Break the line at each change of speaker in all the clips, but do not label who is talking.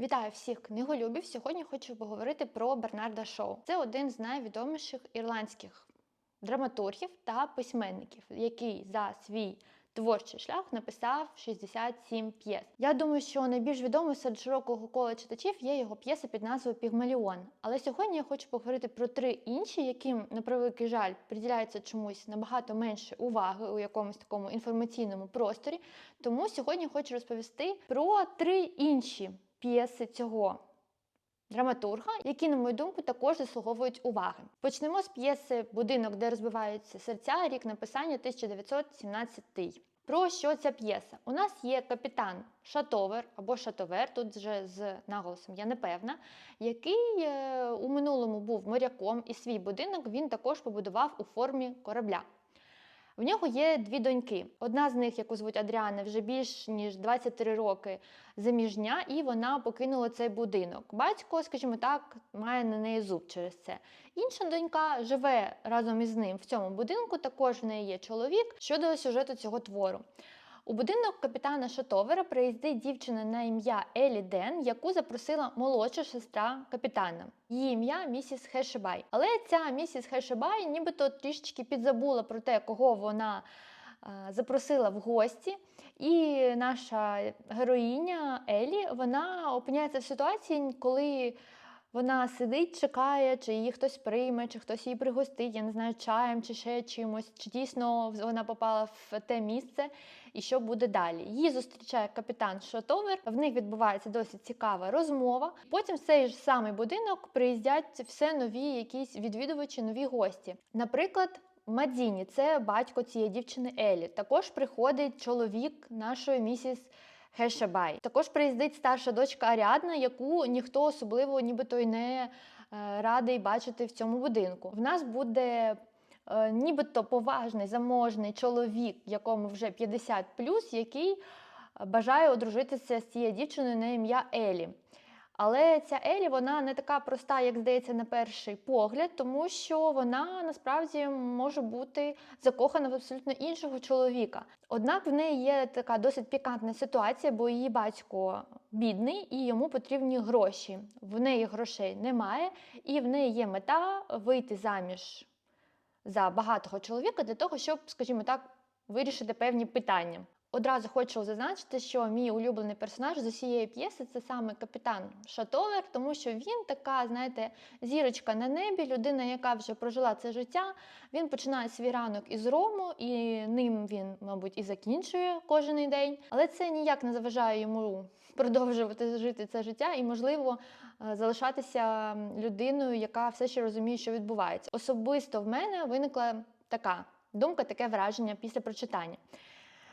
Вітаю всіх книголюбів. Сьогодні хочу поговорити про Бернарда Шоу. Це один з найвідоміших ірландських драматургів та письменників, який за свій творчий шлях написав 67 п'єс. Я думаю, що найбільш відомою серед широкого кола читачів є його п'єса під назвою Пігмаліон. Але сьогодні я хочу поговорити про три інші, яким, на превеликий жаль, приділяється чомусь набагато менше уваги у якомусь такому інформаційному просторі. Тому сьогодні хочу розповісти про три інші п'єси цього драматурга, які, на мою думку, також заслуговують уваги. Почнемо з п'єси Будинок, де розбиваються серця, рік написання 1917. Про що ця п'єса? У нас є капітан Шатовер або Шатовер, тут вже з наголосом я не певна, який е, у минулому був моряком, і свій будинок він також побудував у формі корабля. В нього є дві доньки. Одна з них, яку звуть Адріана, вже більш ніж 23 роки заміжня, і вона покинула цей будинок. Батько, скажімо так, має на неї зуб через це. Інша донька живе разом із ним в цьому будинку. Також в неї є чоловік щодо сюжету цього твору. У будинок капітана Шатовера приїздить дівчина на ім'я Елі Ден, яку запросила молодша сестра капітана. Її ім'я місіс Хешебай. Але ця місіс Хешебай нібито трішечки підзабула про те, кого вона е, запросила в гості. І наша героїня Елі вона опиняється в ситуації, коли вона сидить, чекає, чи її хтось прийме, чи хтось її пригостить, я не знаю, чаєм чи ще чимось, чи дійсно вона попала в те місце, і що буде далі. Її зустрічає капітан Шатовер. В них відбувається досить цікава розмова. Потім в цей ж самий будинок приїздять все нові якісь відвідувачі, нові гості. Наприклад. Мадзіні, це батько цієї дівчини Елі. Також приходить чоловік нашої місіс Хешебай. Також приїздить старша дочка Аріадна, яку ніхто особливо нібито й не е, радий бачити в цьому будинку. В нас буде е, нібито поважний заможний чоловік, якому вже 50 який е, бажає одружитися з цією дівчиною на ім'я Елі. Але ця Елі вона не така проста, як здається, на перший погляд, тому що вона насправді може бути закохана в абсолютно іншого чоловіка. Однак в неї є така досить пікантна ситуація, бо її батько бідний і йому потрібні гроші. В неї грошей немає, і в неї є мета вийти заміж за багатого чоловіка для того, щоб, скажімо так, вирішити певні питання. Одразу хочу зазначити, що мій улюблений персонаж з усієї п'єси це саме капітан Шатовер, тому що він така, знаєте, зірочка на небі, людина, яка вже прожила це життя. Він починає свій ранок із рому, і ним він, мабуть, і закінчує кожен день. Але це ніяк не заважає йому продовжувати жити це життя і, можливо, е, залишатися людиною, яка все ще розуміє, що відбувається. Особисто в мене виникла така думка, таке враження після прочитання.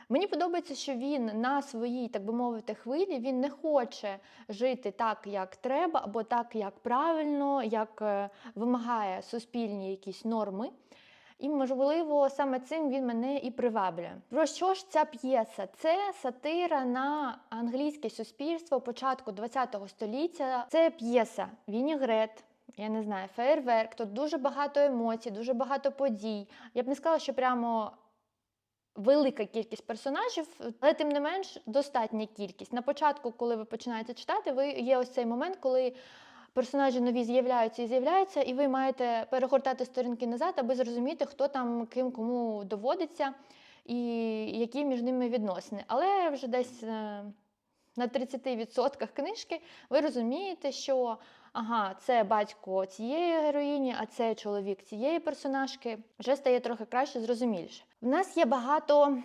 Мені подобається, що він на своїй, так би мовити, хвилі він не хоче жити так, як треба, або так, як правильно, як е, вимагає суспільні якісь норми. І, можливо, саме цим він мене і приваблює. Про що ж ця п'єса? Це сатира на англійське суспільство початку ХХ століття. Це п'єса Вінігрет. Я не знаю, фейерверк, тут дуже багато емоцій, дуже багато подій. Я б не сказала, що прямо велика кількість персонажів, але тим не менш достатня кількість. На початку, коли ви починаєте читати, ви є ось цей момент, коли персонажі нові з'являються і з'являються, і ви маєте перегортати сторінки назад, аби зрозуміти, хто там ким кому доводиться і які між ними відносини. Але вже десь. На 30% книжки ви розумієте, що ага, це батько цієї героїні, а це чоловік цієї персонажки. Вже стає трохи краще, зрозуміліше. В нас є багато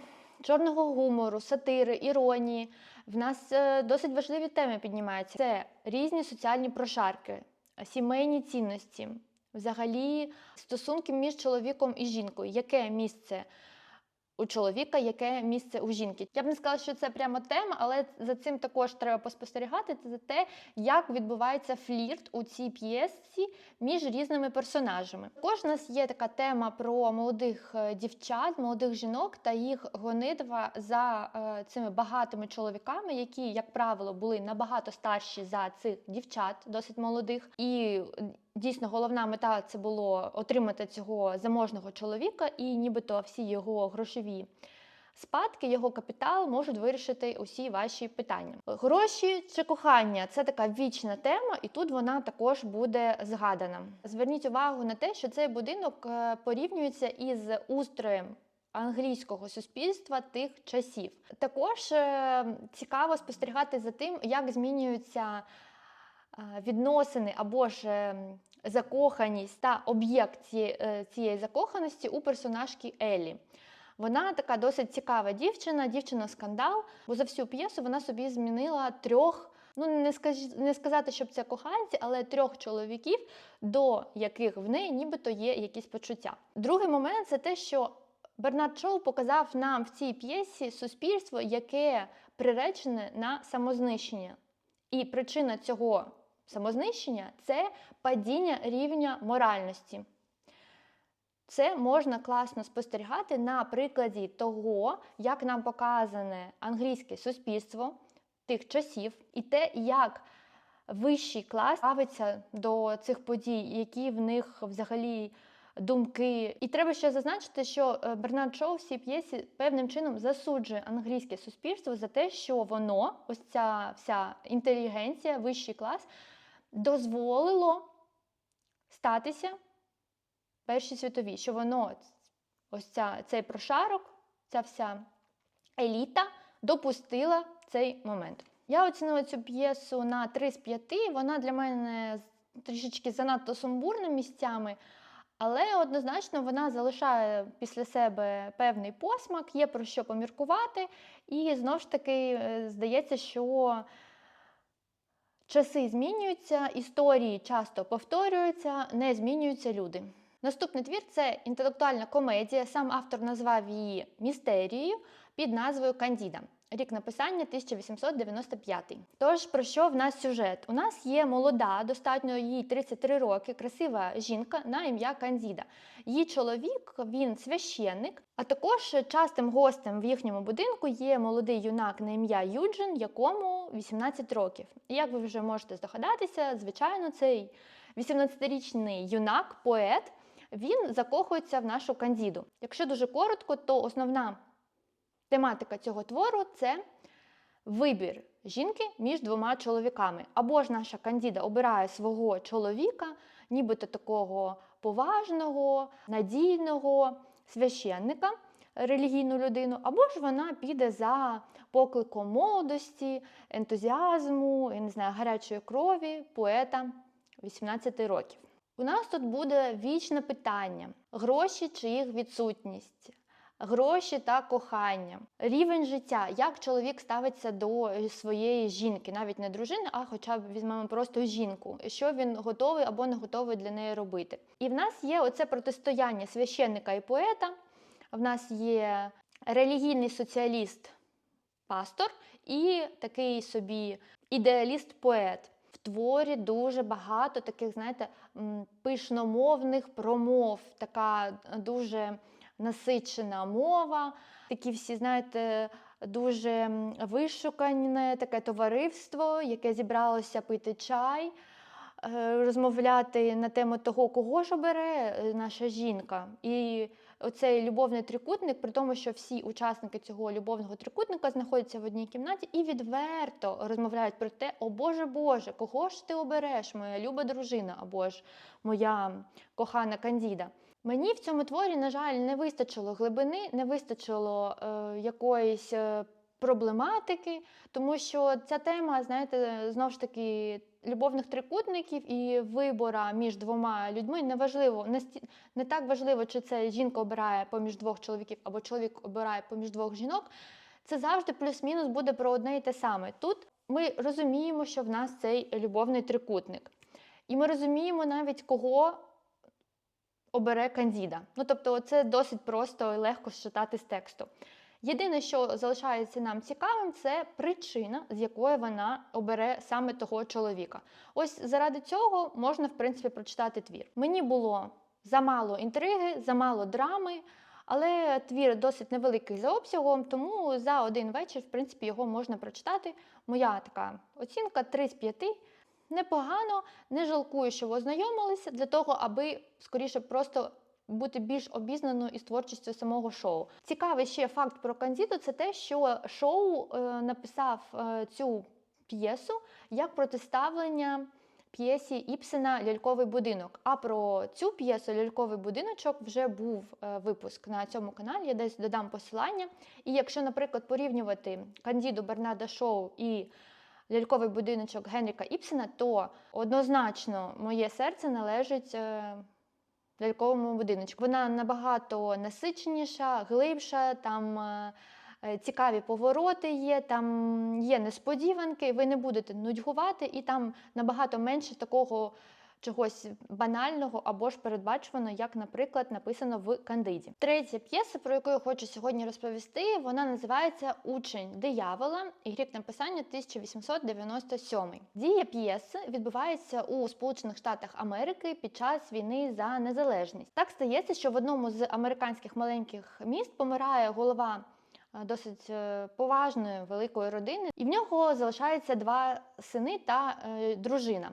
чорного гумору, сатири, іронії. В нас е, досить важливі теми піднімаються. Це різні соціальні прошарки, сімейні цінності, взагалі стосунки між чоловіком і жінкою. Яке місце? У чоловіка яке місце у жінки. Я б не сказала, що це прямо тема, але за цим також треба поспостерігати. Це за те, як відбувається флірт у цій п'єсці між різними персонажами. Також у нас є така тема про молодих е, дівчат, молодих жінок та їх гонитва за е, цими багатими чоловіками, які, як правило, були набагато старші за цих дівчат, досить молодих. І Дійсно, головна мета це було отримати цього заможного чоловіка, і нібито всі його грошові спадки, його капітал можуть вирішити усі ваші питання. Гроші чи кохання це така вічна тема, і тут вона також буде згадана. Зверніть увагу на те, що цей будинок е, порівнюється із устроєм англійського суспільства тих часів. Також е, цікаво спостерігати за тим, як змінюються відносини або ж е, закоханість та об'єкт цієї, е, закоханості у персонажки Еллі. Вона така досить цікава дівчина, дівчина-скандал, бо за всю п'єсу вона собі змінила трьох. Ну, не скаж, не сказати, щоб це коханці, але трьох чоловіків, до яких в неї нібито є якісь почуття. Другий момент це те, що Бернард Шоу показав нам в цій п'єсі суспільство, яке приречене на самознищення. І причина цього самознищення це падіння рівня моральності. Це можна класно спостерігати на прикладі того, як нам показане англійське суспільство тих часів, і те, як вищий клас ставиться до цих подій, які в них взагалі думки. І треба ще зазначити, що е, Бернард Шоу в цій п'єсі певним чином засуджує англійське суспільство за те, що воно, ось ця вся інтелігенція, вищий клас, дозволило статися Першій світовій, що воно, ось ця, цей прошарок, ця вся еліта допустила цей момент. Я оцінила цю п'єсу на 3 з 5, вона для мене трішечки занадто сумбурна місцями, але однозначно вона залишає після себе певний посмак, є про що поміркувати, і знову ж таки е, здається, що часи змінюються, історії часто повторюються, не змінюються люди. Наступний твір це інтелектуальна комедія. Сам автор назвав її містерією під назвою Кандіда. Рік написання 1895. Тож про що в нас сюжет? У нас є молода, достатньо їй 33 роки, красива жінка на ім'я Кандіда. Її чоловік, він священник, а також частим гостем в їхньому будинку є молодий юнак на ім'я Юджин, якому 18 років. І як ви вже можете здогадатися, звичайно, цей 18-річний юнак, поет, він закохується в нашу кандіду. Якщо дуже коротко, то основна тематика цього твору це вибір жінки між двома чоловіками. Або ж наша кандіда обирає свого чоловіка, нібито такого поважного, надійного священника, релігійну людину, або ж вона піде за покликом молодості, ентузіазму, я не знаю, гарячої крові, поета 18 років. У нас тут буде вічне питання: гроші чи їх відсутність, гроші та кохання, рівень життя, як чоловік ставиться до своєї жінки, навіть не дружини, а хоча б візьмемо просто жінку, що він готовий або не готовий для неї робити. І в нас є оце протистояння священника і поета. В нас є релігійний соціаліст, пастор і такий собі ідеаліст-поет. В творі дуже багато таких, знаєте, пишномовних промов, така дуже насичена мова, такі всі, знаєте, дуже вишукане таке товариство, яке зібралося пити чай, е, розмовляти на тему того, кого ж обере е, наша жінка. І оцей любовний трикутник, при тому, що всі учасники цього любовного трикутника знаходяться в одній кімнаті і відверто розмовляють про те, о Боже Боже, кого ж ти обереш, моя люба дружина, або ж моя кохана Кандіда. Мені в цьому творі, на жаль, не вистачило глибини, не вистачило е, якоїсь е, проблематики, тому що ця тема, знаєте, знову ж таки, любовних трикутників і вибора між двома людьми неважливо, не, не так важливо, чи це жінка обирає поміж двох чоловіків або чоловік обирає поміж двох жінок. Це завжди плюс-мінус буде про одне і те саме. Тут ми розуміємо, що в нас цей любовний трикутник. І ми розуміємо навіть, кого обере Кандіда. Ну, тобто, це досить просто і легко считати з тексту. Єдине, що залишається нам цікавим, це причина, з якої вона обере саме того чоловіка. Ось заради цього можна, в принципі, прочитати твір. Мені було замало інтриги, замало драми, але твір досить невеликий за обсягом, тому за один вечір, в принципі, його можна прочитати. Моя така оцінка 3 з 5. Непогано, не жалкую, що ви ознайомилися для того, аби скоріше просто бути більш обізнаною із творчістю самого шоу. Цікавий ще факт про Кандіду це те, що шоу е, написав е, цю п'єсу як протиставлення п'єсі Іпсена Ляльковий будинок. А про цю п'єсу Ляльковий будиночок вже був е, випуск на цьому каналі. Я десь додам посилання. І якщо, наприклад, порівнювати Кандіду Бернарда Шоу і Ляльковий будиночок Генріка Іпсена, то однозначно моє серце належить е, ляльковому будиночку. Вона набагато насиченіша, глибша, там е, е, цікаві повороти є, там є несподіванки, ви не будете нудьгувати, і там набагато менше такого чогось банального або ж передбачуваного, як, наприклад, написано в Кандиді. Третя п'єса, про яку я хочу сьогодні розповісти, вона називається Учень диявола і рік написання 1897. Дія п'єси відбувається у Сполучених Штатах Америки під час війни за незалежність. Так стається, що в одному з американських маленьких міст помирає голова е, досить е, поважної великої родини, і в нього залишається два сини та е, дружина.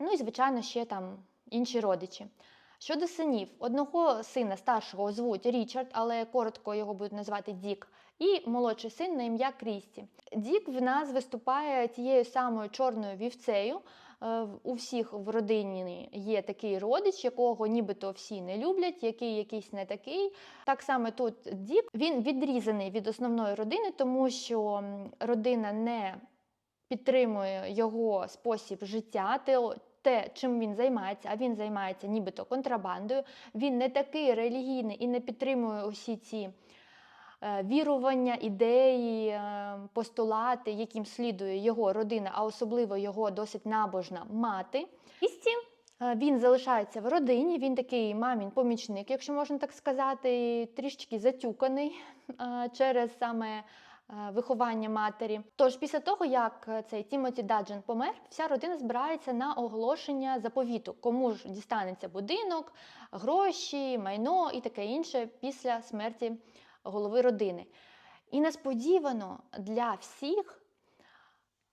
Ну і, звичайно, ще там інші родичі. Щодо синів, одного сина старшого звуть Річард, але коротко його будуть називати Дік, і молодший син на ім'я Крісті. Дік в нас виступає тією самою чорною вівцею. Е, У всіх в родині є такий родич, якого нібито всі не люблять, який якийсь не такий. Так само тут Дік він відрізаний від основної родини, тому що родина не підтримує його спосіб життя, те, чим він займається, а він займається нібито контрабандою. Він не такий релігійний і не підтримує усі ці е, вірування, ідеї, е, постулати, яким слідує його родина, а особливо його досить набожна мати. Істі е, він залишається в родині, він такий мамін помічник, якщо можна так сказати, трішечки затюканий через саме виховання матері. Тож після того, як е, цей Тімоті Даджен помер, вся родина збирається на оголошення заповіту, кому ж дістанеться будинок, гроші, майно і таке інше після смерті голови родини. І несподівано для всіх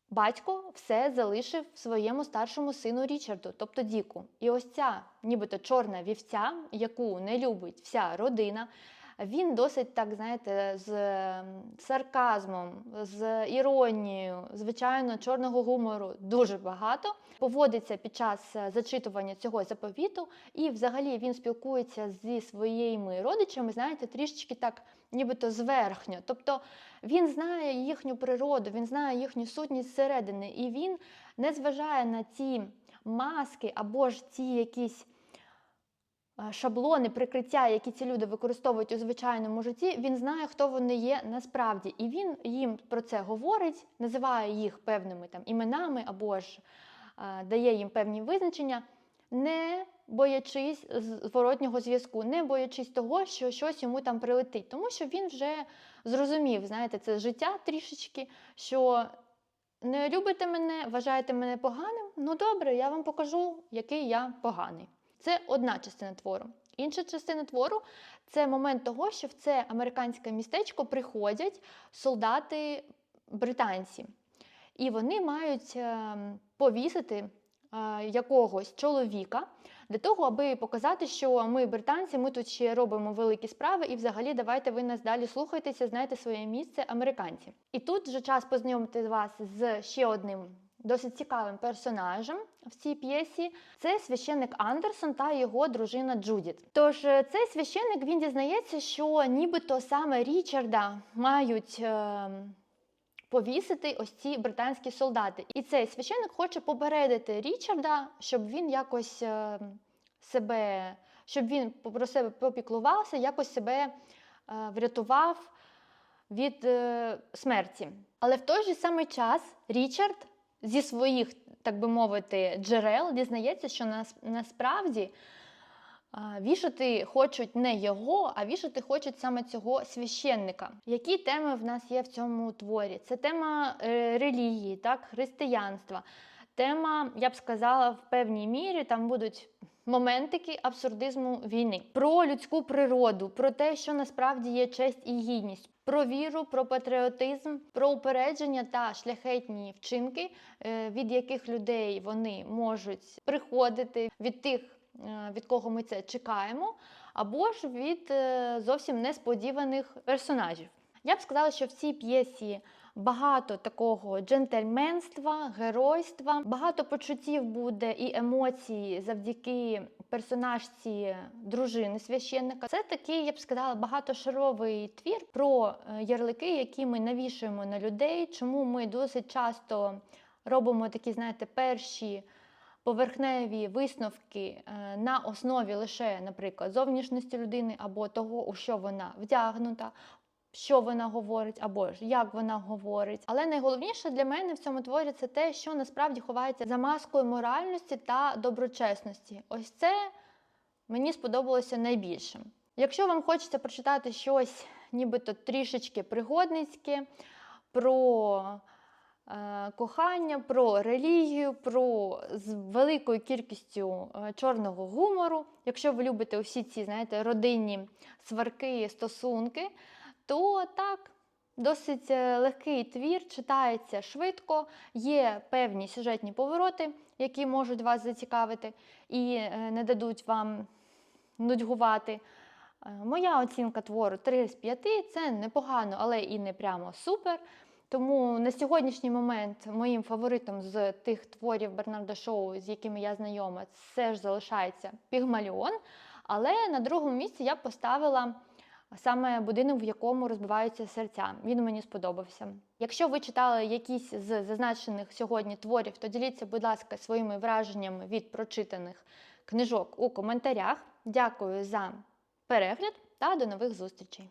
батько все залишив своєму старшому сину Річарду, тобто Діку. І ось ця, нібито чорна вівця, яку не любить вся родина. Він досить так, знаєте, з ем, сарказмом, з іронією, звичайно, чорного гумору дуже багато. Поводиться під час е, зачитування цього заповіту, і взагалі він спілкується зі своїми родичами, знаєте, трішечки так, нібито зверхньо. Тобто він знає їхню природу, він знає їхню сутність зсередини, і він не зважає на ті маски або ж ті якісь шаблони, прикриття, які ці люди використовують у звичайному житті, він знає, хто вони є насправді. І він їм про це говорить, називає їх певними там іменами або ж е, дає їм певні визначення, не боячись зворотнього зв'язку, не боячись того, що щось йому там прилетить. Тому що він вже зрозумів, знаєте, це життя трішечки, що не любите мене, вважаєте мене поганим. Ну добре, я вам покажу, який я поганий. Це одна частина твору. Інша частина твору це момент того, що в це американське містечко приходять солдати британці, і вони мають ем, повісити е, якогось чоловіка для того, аби показати, що ми британці, ми тут ще робимо великі справи, і взагалі давайте ви нас далі слухайтеся, знаєте своє місце, американці. І тут вже час познайомити вас з ще одним досить цікавим персонажем в цій п'єсі. Це священник Андерсон та його дружина Джудіт. Тож е, цей священник він дізнається, що нібито саме Річарда мають. е, Повісити ось ці британські солдати. І цей священник хоче попередити Річарда, щоб він якось е, себе, щоб він про себе попіклувався, якось себе е, врятував від смерті. Але в той же самий час Річард зі своїх, так би мовити, джерел дізнається, що нас, насправді а, Вішати хочуть не його, а вішати хочуть саме цього священника. Які теми в нас є в цьому творі? Це тема е, релігії, так, християнства. Тема, я б сказала, в певній мірі там будуть моментики абсурдизму війни, про людську природу, про те, що насправді є честь і гідність, про віру, про патріотизм, про упередження та шляхетні вчинки, е, від яких людей вони можуть приходити, від тих е, від кого ми це чекаємо, або ж від е, зовсім несподіваних персонажів. Я б сказала, що в цій п'єсі багато такого джентльменства, геройства, багато почуттів буде і емоцій завдяки персонажці дружини священника. Це такий, я б сказала, багатошаровий твір про е, ярлики, які ми навішуємо на людей, чому ми досить часто робимо такі, знаєте, перші. Поверхневі висновки е, на основі лише, наприклад, зовнішності людини або того, у що вона вдягнута, що вона говорить, або ж як вона говорить. Але найголовніше для мене в цьому творі це те, що насправді ховається за маскою моральності та доброчесності. Ось це мені сподобалося найбільше. Якщо вам хочеться прочитати щось, нібито трішечки пригодницьке, про е, кохання, про релігію, про з великою кількістю е, чорного гумору, якщо ви любите усі ці, знаєте, родинні сварки, стосунки, то так, досить е, легкий твір, читається швидко, є певні сюжетні повороти, які можуть вас зацікавити і е, не дадуть вам нудьгувати. Е, Моя оцінка твору 3 з 5 це непогано, але і не прямо супер. Тому на сьогоднішній момент моїм фаворитом з тих творів Бернарда Шоу, з якими я знайома, все ж залишається Пігмаліон. Але на другому місці я поставила саме будинок, в якому розбиваються серця. Він мені сподобався. Якщо ви читали якісь з зазначених сьогодні творів, то діліться, будь ласка, своїми враженнями від прочитаних книжок у коментарях. Дякую за перегляд та до нових зустрічей!